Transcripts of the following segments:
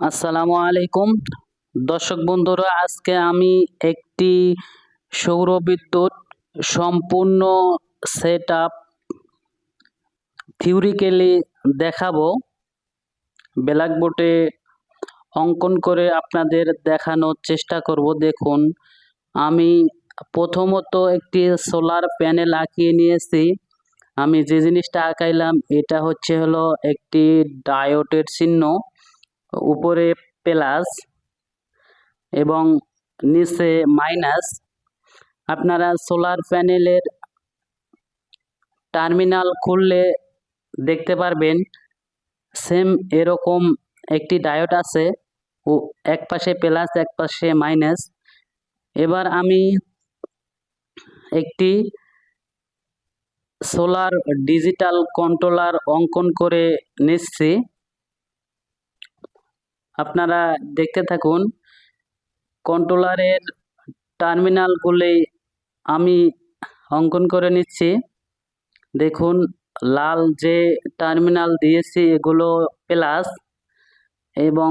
আসসালামু আলাইকুম। দর্শক বন্ধুরা, আজকে আমি একটি সৌর বিদ্যুৎ সম্পূর্ণ সেট আপ থিওরিক্যালি দেখাবো ব্ল্যাকবোর্ডে অঙ্কন করে আপনাদের দেখানোর চেষ্টা করব। দেখুন, আমি প্রথমত একটি সোলার প্যানেল আঁকিয়ে নিয়েছি। আমি যে জিনিসটা আঁকাইলাম, এটা হচ্ছে হলো একটি ডায়োটের চিহ্ন। উপরে প্লাস এবং নিচে মাইনাস। আপনারা সোলার প্যানেলের টার্মিনাল খুললে দেখতে পারবেন, সেম এরকম একটি ডায়োড আছে, ও এক পাশে প্লাস, এক পাশে মাইনাস। এবার আমি একটি সোলার ডিজিটাল কন্ট্রোলার অঙ্কন করে নিচ্ছি। আপনারা দেখতে থাকুন, কন্ট্রোলারের টার্মিনালগুলি আমি অঙ্কন করে নিচ্ছি। দেখুন, লাল যে টার্মিনাল দিয়েছি, এগুলো প্লাস এবং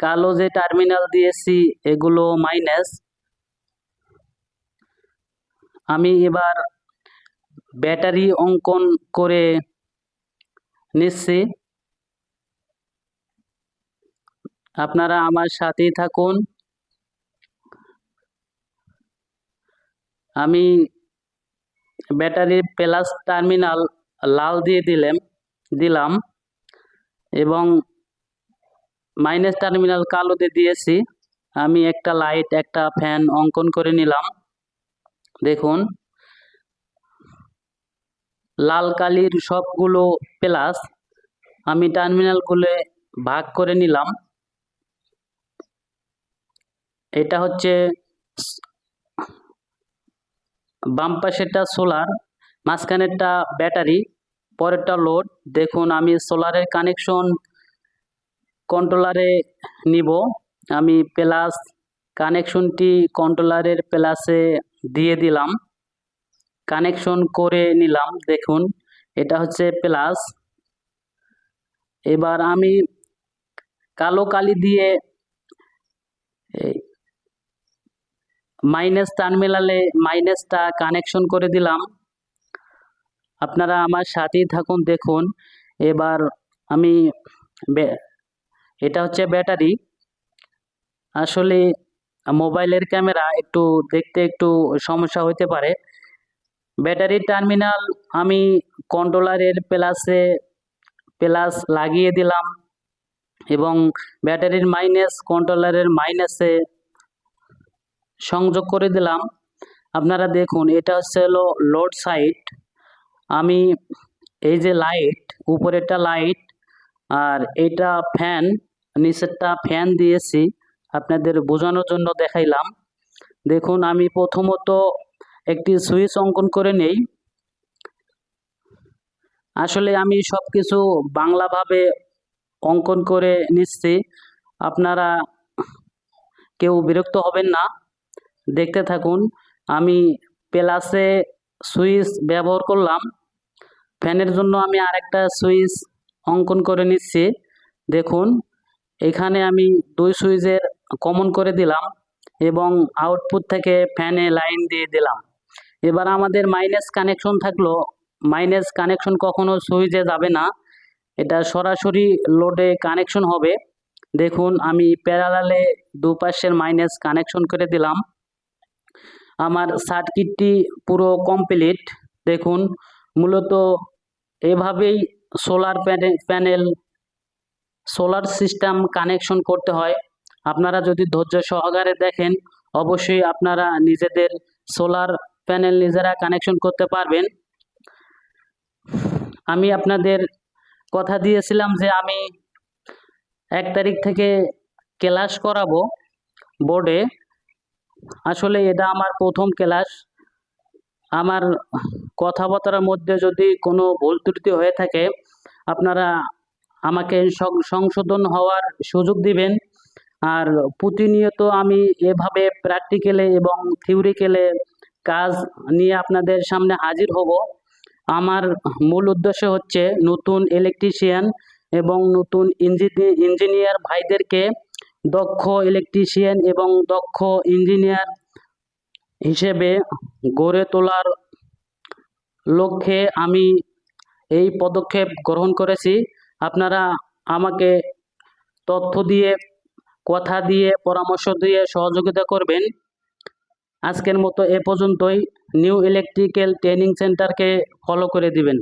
কালো যে টার্মিনাল দিয়েছি, এগুলো মাইনাস। আমি এবার ব্যাটারি অঙ্কন করে নিচ্ছি। আপনারা আমার সাথেই থাকুন। আমি ব্যাটারির প্লাস টার্মিনাল লাল দিয়ে দিলাম দিলাম এবং মাইনাস টার্মিনাল কালো দিয়ে দিয়েছি। আমি একটা লাইট, একটা ফ্যান অঙ্কন করে নিলাম। দেখুন, লাল কালির সবগুলো প্লাস আমি টার্মিনালগুলো ভাগ করে নিলাম। এটা হচ্ছে বাম পাশেরটা সোলার, মাঝখানেরটা ব্যাটারি, পরেরটা লোড। দেখুন, আমি সোলারের কানেকশন কন্ট্রোলারে নিব। আমি প্লাস কানেকশনটি কন্ট্রোলারের প্লাসে দিয়ে দিলাম। কানেকশন করে নিলাম, দেখুন, এটা হচ্ছে প্লাস। এবার আমি কালো কালি দিয়ে মাইনাস টার্মিনালে মাইনাসটা কানেকশন করে দিলাম। আপনারা আমার সাথেই থাকুন, দেখুন। এবার আমি এটা হচ্ছে ব্যাটারি। আসলে মোবাইলের ক্যামেরা একটু দেখতে একটু সমস্যা হতে পারে। ব্যাটারির টার্মিনাল আমি কন্ট্রোলারের প্লাসে প্লাস লাগিয়ে দিলাম এবং ব্যাটারির মাইনাস কন্ট্রোলারের মাইনাসে সংযোগ করে দিলাম। আপনারা দেখুন, এটা হচ্ছে হলো লোড সাইড আমি এই যে লাইট উপরেরটা লাইট আর এটা ফ্যান নিচেরটা ফ্যান দিয়েছি। আপনাদের বোঝানোর জন্য দেখাইলাম। দেখুন, আমি প্রথমত একটি সুইচ অঙ্কন করে নেই। আসলে আমি সব কিছু বাংলাভাবে অঙ্কন করে নিচ্ছি। আপনারা কেউ বিরক্ত হবেন না। দেখতে থাকুন। আমি প্লাসে সুইচ ব্যবহার করলাম। ফ্যানের জন্য আমি আরেকটা সুইচ অঙ্কন করে নিচ্ছি। দেখুন, এখানে আমি দুই সুইচের কমন করে দিলাম এবং আউটপুট থেকে ফ্যানে লাইন দিয়ে দিলাম। এবার আমাদের মাইনাস কানেকশন থাকল। মাইনাস কানেকশন কখনো সুইচে যাবে না। এটা সরাসরি লোডে কানেকশন হবে। দেখুন, আমি প্যারালালে দুপাশের মাইনাস কানেকশন করে দিলাম। আমার সার্কিটটি পুরো কমপ্লিট দেখুন, মূলত এভাবেই solar panel solar system connection করতে হয়। আপনারা যদি ধৈর্য সহকারে দেখেন, অবশ্যই আপনারা নিজেদের সোলার প্যানেল নিজেরা কানেকশন করতে পারবেন। আমি আপনাদের কথা দিয়েছিলাম যে আমি এক তারিখ থেকে ক্লাস করাবো বোর্ডে আসলে এটা আমার প্রথম ক্লাস। আমার কথাবার্তার মধ্যে যদি কোনো ভুল ত্রুটি হয়ে থাকে, আপনারা আমাকে সংশোধন হওয়ার সুযোগ দিবেন। আর প্রতিনিয়ত আমি এভাবে প্র্যাকটিক্যালে এবং থিওরিক্যালে কাজ নিয়ে আপনাদের সামনে হাজির হব। আমার মূল উদ্দেশ্য হচ্ছে নতুন ইলেকট্রিশিয়ান এবং নতুন ইঞ্জিনি- ইঞ্জিনিয়ার ভাইদেরকে দক্ষ ইলেকট্রিশিয়ান এবং দক্ষ ইঞ্জিনিয়ার হিসেবে গড়ে তোলার লক্ষ্যে আমি এই পদক্ষেপ গ্রহণ করেছি। আপনারা আমাকে তথ্য দিয়ে, কথা দিয়ে, পরামর্শ দিয়ে সহযোগিতা করবেন। আজকের মতো এ পর্যন্তই। নিউ ইলেকট্রিক্যাল ট্রেনিং সেন্টারকে ফলো করে দিবেন।